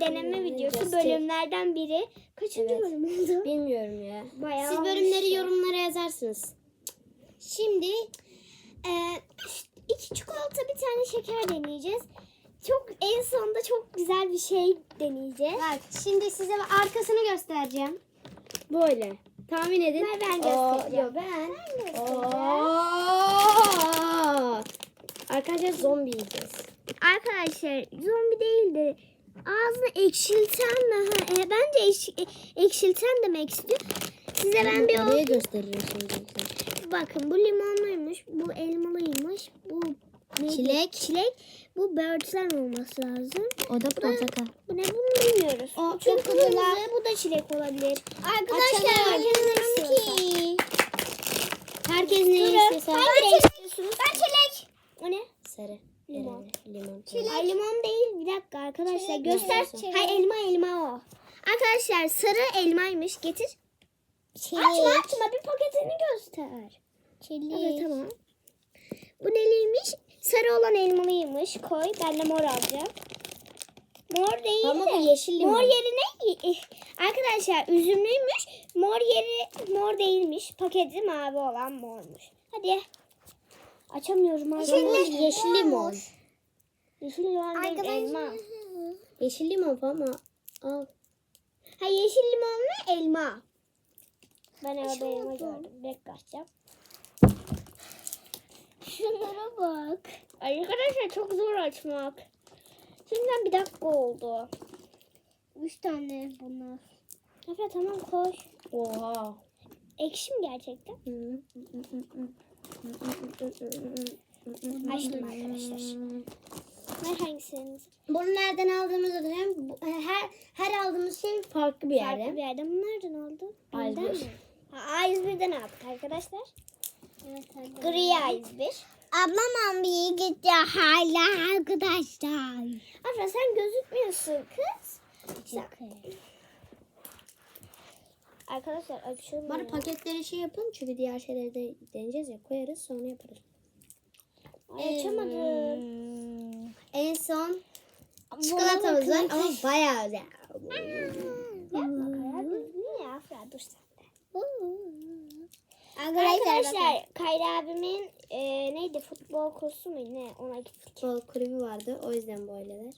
deneme videosu göster- bölümlerden biri. Kaçıncı Evet. bölüm oldu? Bilmiyorum ya. Bayağı Siz olmuş bölümleri ya. yorumlara yazarsınız. Şimdi Ee, iki çikolata bir tane şeker deneyeceğiz. Çok en sonunda çok güzel bir şey deneyeceğiz. bak şimdi size arkasını göstereceğim. Böyle. Tahmin edin. Ben Oo, göstereceğim. ben. Ben göstereceğim. Arkadaşlar zombi yiyeceğiz. Arkadaşlar zombi değil de ağzını ekşilten mi? Ha, e, bence ekş- e- ekşilten demek istiyor. Size ben bir Oraya gösteririm bakın bu limonluymuş, bu elmalıymış, bu neydi? Çilek. Çilek. Bu böğürtlen olması lazım. O da portakal. Bu ne bunu bilmiyoruz. O çok kırmızı, bu da çilek olabilir. Arkadaşlar bilmiyorum ki. Herkes ne istiyorsa. Renk istiyorsunuz? Ben çilek. O ne? Sarı. Limon. Limon. Limon. Ay limon değil. Bir dakika arkadaşlar Çilek göster. mi? Hayır elma elma o. Arkadaşlar sarı elmaymış. Getir. Açma açma bir paketini göster. Evet tamam. Bu neliymiş? Sarı olan elmalıymış. Koy. Ben de mor alacağım. Mor değil Ama de. yeşil limon. Mor yerine eh, arkadaşlar üzümlüymüş. Mor yeri mor değilmiş. Paketi mavi olan mormuş. Hadi. Açamıyorum arkadaşlar. yeşil limon. Yeşil limon değil elma. Yeşil limon ama al. Ha yeşil limon ve elma. Ben orada elma gördüm. Bekle açacağım. Şunlara bak. Arkadaşlar çok zor açmak. Şimdiden bir dakika oldu. Üç tane bunlar. Efe tamam koş. Oha. Ekşi mi gerçekten? Açtım arkadaşlar. Ver hangisini? Bunu nereden aldığımızı hatırlıyorum. Bu- Her her aldığımız şey farklı bir yerde. Farklı bir yerden. Bunu nereden aldın? A101. Benden mi? Ha, A101'den aldık arkadaşlar. Evet, Gri A101. Ablam ambiye gitti hala arkadaşlar. Afra sen gözükmüyorsun kız. Sen... Arkadaşlar açıyorum. Bari paketleri şey yapın çünkü diğer şeyleri de deneyeceğiz ya koyarız sonra yaparız. Ay, açamadım. Hmm. En son çikolatamız var ama bayağı de. Arkadaşlar, Arkadaşlar Kayra abimin e, neydi futbol kursu mu ne ona gittik. futbol kulübü vardı o yüzden böyleler.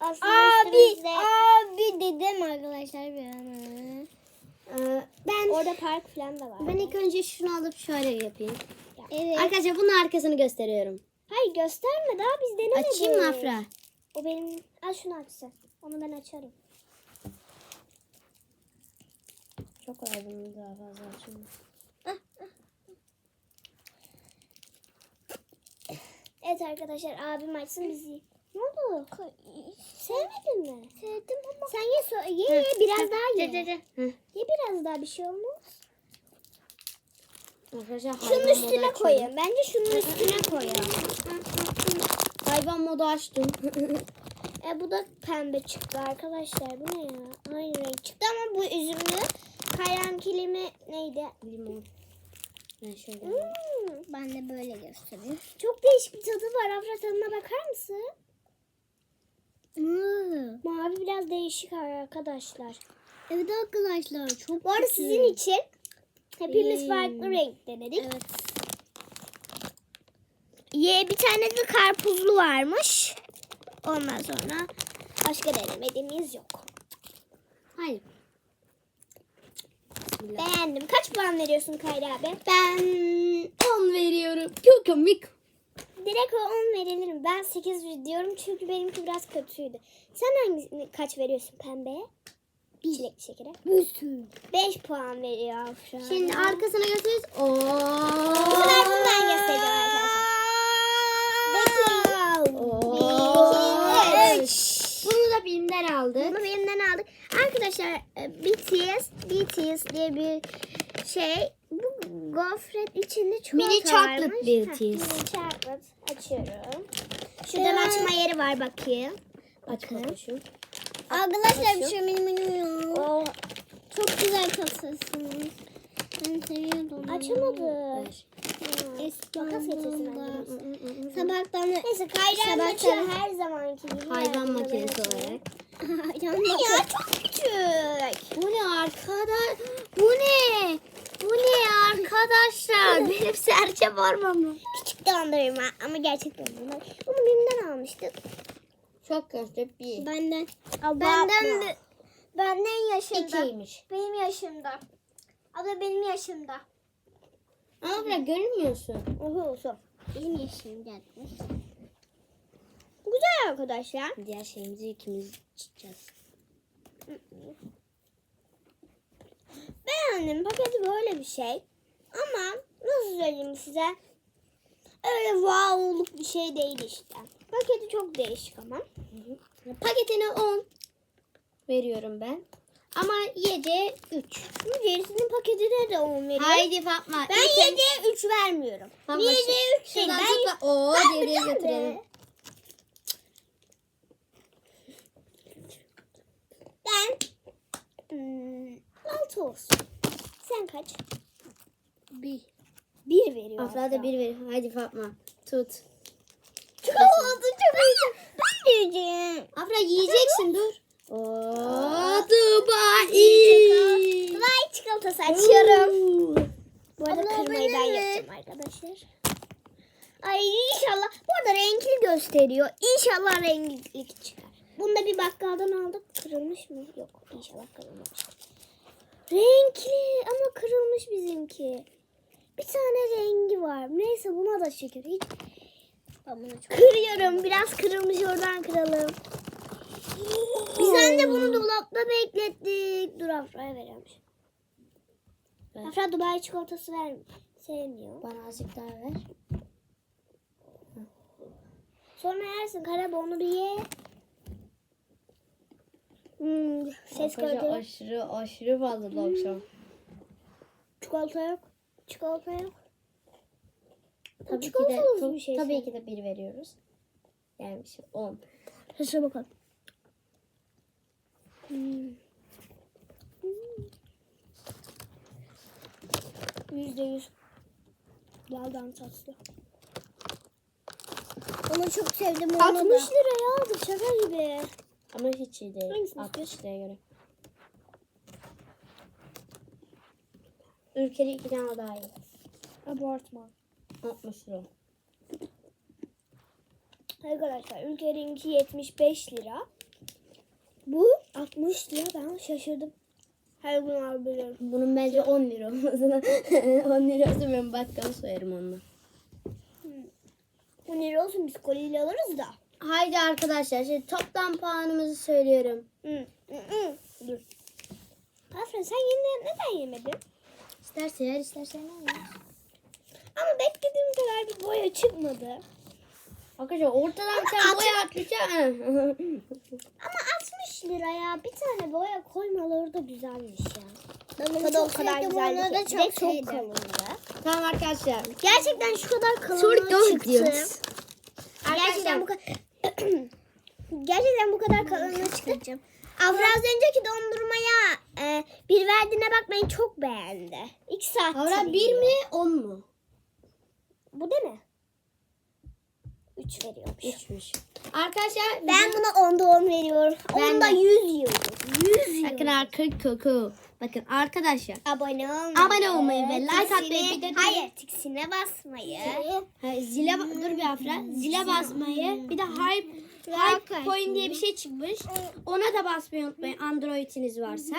Aslında üstümüzde abi dedim arkadaşlar bir an. Ee, ben orada park falan da var. ben ilk önce şunu alıp şöyle yapayım. Evet. Arkadaşlar bunun arkasını gösteriyorum. Hayır gösterme daha biz denemedik. Açayım mı Afra? O benim. Al şunu açsın. Onu ben açarım. Çok bunun daha fazla açayım. Evet arkadaşlar abim açsın bizi. Oldu? Sevmedin mi? Sevdim ama. Sen ye, so- ye, ye biraz daha ye. De, de, de. Hı. Ye biraz daha bir şey olmaz. Arkadaşlar Şunun üstüne koyun. Bence şunun üstüne koyun. Hayvan modu açtım. E bu da pembe çıktı arkadaşlar. Bu ne ya? Aynı renk çıktı ama bu üzümlü. Kayran kilimi neydi? Limon. Ben şöyle. Hmm, Ben de böyle göstereyim. çok değişik bir tadı var. Afra tadına bakar mısın? Mavi biraz değişik arkadaşlar. Evet arkadaşlar çok Bu arada sizin için hepimiz Hmm. farklı renk denedik. Evet. Ye bir tane de karpuzlu varmış. Ondan sonra başka denemediğimiz yok. Hayır. Bismillah. Beğendim. Kaç puan veriyorsun Kayra abi? Ben 10 veriyorum. Çok komik. Direkt o 10 verilir. Ben 8 diyorum çünkü benimki biraz kötüydü. Sen hangi kaç veriyorsun pembeye? Çilekli şekere. 5 puan veriyor Afra. Şimdi arkasına gösteririz. Oo. Bu sefer bunu ben göstereceğim arkadaşlar. Bekleyin. Bir. Bunu da BİM'den aldık. Bunu benimden aldık. Arkadaşlar e, BTS, BTS diye bir şey. Gofret içinde çikolata Mini chocolate varmış. Heh, Mini chocolate. Açıyorum. Şuradan açma yeri var bakayım. Bakayım. Arkadaşlar bir şey mini Oo. Çok güzel kasasınız. Ben seviyordum. Açamadım. Ver. Makas getirsin. Sabah Sabahtan Neyse Kayra Sabahtan- her zaman renkli. Hayvan makinesi olarak. Makinesi. Ya çok küçük. Bu ne arkadaş? Bu ne? Bu ne arkadaşlar? Benim serçe parmağım. Küçük dondurma ama gerçek dondurma. Bunu BİM'den almıştık. Çok kötü bir. Benden. Benden de. Benden yaşımda. İkiymiş. Benim yaşımda. Abla benim yaşımda. Bırak görünmüyorsun. Oho olsun. Benim yaşımda. Güzel arkadaşlar. Diğer şeyimizi ikimiz içeceğiz. Beğendim. Paketi böyle bir şey. Ama nasıl söyleyeyim size? Öyle wow'luk bir şey değil işte. Paketi çok değişik ama. Paketine 10 veriyorum ben. Ama yiyeceğe 3. Bu gerisinin paketine de 10 veriyorum. Haydi Fatma. Ben ilk yediye 3 vermiyorum. Fatma, Niye şu- yediye 3 değil? Ben, tut da Oo Ben tane. götürelim. Ben hmm, 6 olsun. Sen kaç? 1. 1 veriyor. Afra da 1 ver. Haydi Fatma. Tut. Çok oldu çok iyi. Ben yiyeceğim. Afra yiyeceksin dur. Oo Dubai. Vay çikolatası açıyorum. Bu arada kırmayı ben yaptım arkadaşlar. Ay inşallah. Bu arada renkli gösteriyor. İnşallah renklilik çıkar. Bunu da bir bakkaldan aldık. Kırılmış mı? Yok. İnşallah kırılmamış. Renkli ama kırılmış bizimki. Bir tane rengi var. Neyse buna da şükür. Hiç... Kırıyorum. Biraz kırılmış oradan kıralım. Biz anne bunu dolapta beklettik. Dur Afra'ya veriyorum. Ver. Afra Dubai çikolatası ver. Sevmiyor. Bana azıcık daha ver. Sonra yersin Karabı onu bir ye. Hmm, ses gördü. aşırı aşırı fazla bu akşam. Çikolata yok. Çikolata yok. Tabii ki de çikolatalı tu- bir şey tabii sen. ki de 1 veriyoruz. Yani şimdi 10. Sesine bakalım. Hmm. Yüzde yüz. Baldan tatlı. Onu çok sevdim. Onu 60 liraya aldım şaka gibi. Ama hiç iyi değil. Hangisini 60 liraya göre. Ülkeli 2 tane daha iyi. Abartma. 60 lira. Arkadaşlar ülkeninki 75 lira. Bu 60 lira ben şaşırdım. Her gün alabiliyorum. Bunun bence 10 lira olmasına. 10 lira olsa ben bakkal soyarım onunla. 10 lira olsun biz koliyle alırız da. Haydi arkadaşlar şimdi toplam puanımızı söylüyorum. Dur. Sen yine neden yemedin? İsterse yer isterse yer. Ama beklediğim kadar bir boya çıkmadı. Arkadaşlar ortadan bir tane boya atlayacak. Ama 60 liraya bir tane boya koymaları da güzelmiş ya. Ben Tadı o kadar güzel ki. Bir de çok kalındı. tamam arkadaşlar. Gerçekten şu kadar kalınlığı Sonra çıktı. ediyoruz. Gerçekten bu kadar Gerçekten bu kadar kalınlığı çıktı. Afra az önceki dondurmaya e, bir verdiğine bakmayın çok beğendi. İki saat. Avra 1 mi 10 mu? Bu değil mi? Üç veriyormuş. 3'müş. Arkadaşlar Ben buna onda on veriyorum. Onda yüz yiyorum. Yüz yiyorum. arkadaşlar koku. Bakın arkadaşlar. Abone olmayı. Abone olmayı ve like atmayı bir de- Hayır tiksine basmayı. Ha, zile dur bir Afra. Zile basmayı. Bir de hype hype coin diye bir şey çıkmış. Ona da basmayı unutmayın Android'iniz varsa.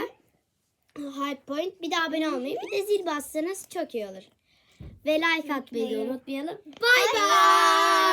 Hype point. Bir de abone olmayı. Bir de zil bassanız çok iyi olur. Ve like atmayı da unutmayalım. Bay bay.